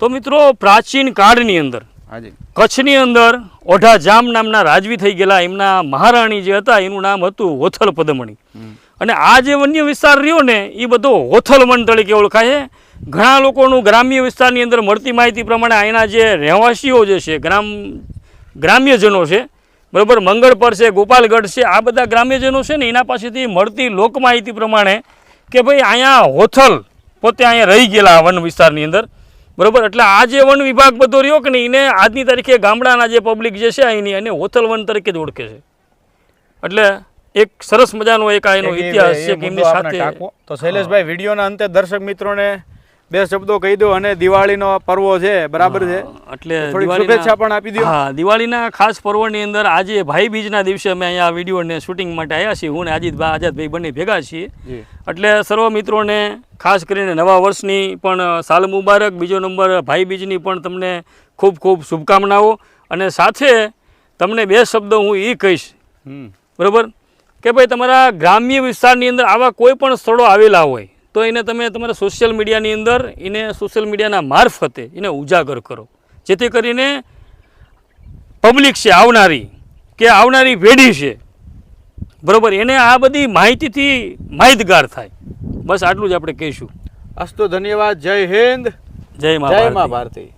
તો મિત્રો પ્રાચીન કાળની અંદર કચ્છની અંદર ઓઢા જામ નામના રાજવી થઈ ગયેલા. એમના મહારાણી જે હતા એનું નામ હતું હોથલ પદમણી. અને આ જે વન્ય વિસ્તાર રહ્યો ને એ બધો હોથલ વન તરીકે ઓળખાય છે. ઘણા લોકોનું ગ્રામ્ય વિસ્તારની અંદર મળતી માહિતી પ્રમાણે અહીંના જે રહેવાસીઓ જે છે ગ્રામ ગ્રામ્યજનો છે બરાબર મંગળપર છે ગોપાલગઢ છે આ બધા ગ્રામ્યજનો છે ને એના પાસેથી મળતી લોક માહિતી પ્રમાણે કે ભાઈ અહીંયા હોથલ પોતે અહીંયા રહી ગયેલા વન વિસ્તારની અંદર. બરોબર? એટલે આ જે વન વિભાગ બધો રહ્યો કે નહીં એને આજની તારીખે ગામડાના જે પબ્લિક જે છે અહીંની એને હોથલ વન તરીકે જ ઓળખે છે. એટલે એક સરસ મજાનો એક આ એનો ઇતિહાસ છે કે એમની સાથે તો શૈલેષભાઈ વિડીયોના અંતે દર્શક મિત્રોને બે શબ્દો કહી દો અને દિવાળીનો પર્વો છે બરાબર છે? એટલે શુભેચ્છા પણ આપી દો હા દિવાળીના ખાસ પર્વની અંદર આજે ભાઈ બીજના દિવસે અમે અહીંયા વિડીયોને શૂટિંગ માટે આવ્યા છીએ. હું ને આજીતભાઈ આઝાદભાઈ બંને ભેગા છીએ. એટલે સર્વ મિત્રોને ખાસ કરીને નવા વર્ષની પણ સાલ મુબારક બીજો નંબર ભાઈબીજની પણ તમને ખૂબ ખૂબ શુભકામનાઓ. અને સાથે તમને બે શબ્દો હું એ કહીશ. બરાબર? કે ભાઈ તમારા ગ્રામ્ય વિસ્તારની અંદર આવા કોઈ પણ સ્થળો આવેલા હોય તો એને તમે તમારા સોશિયલ મીડિયાની અંદર એને સોશિયલ મીડિયાના મારફતે એને ઉજાગર કરો. જેથી કરીને પબ્લિક છે આવનારી કે આવનારી પેઢી છે. બરાબર? એને આ બધી માહિતીથી માહિતગાર થાય. બસ આટલું જ આપણે કહીશું. અસ્તુ ધન્યવાદ. જય હિન્દ. જય મા ભારતી.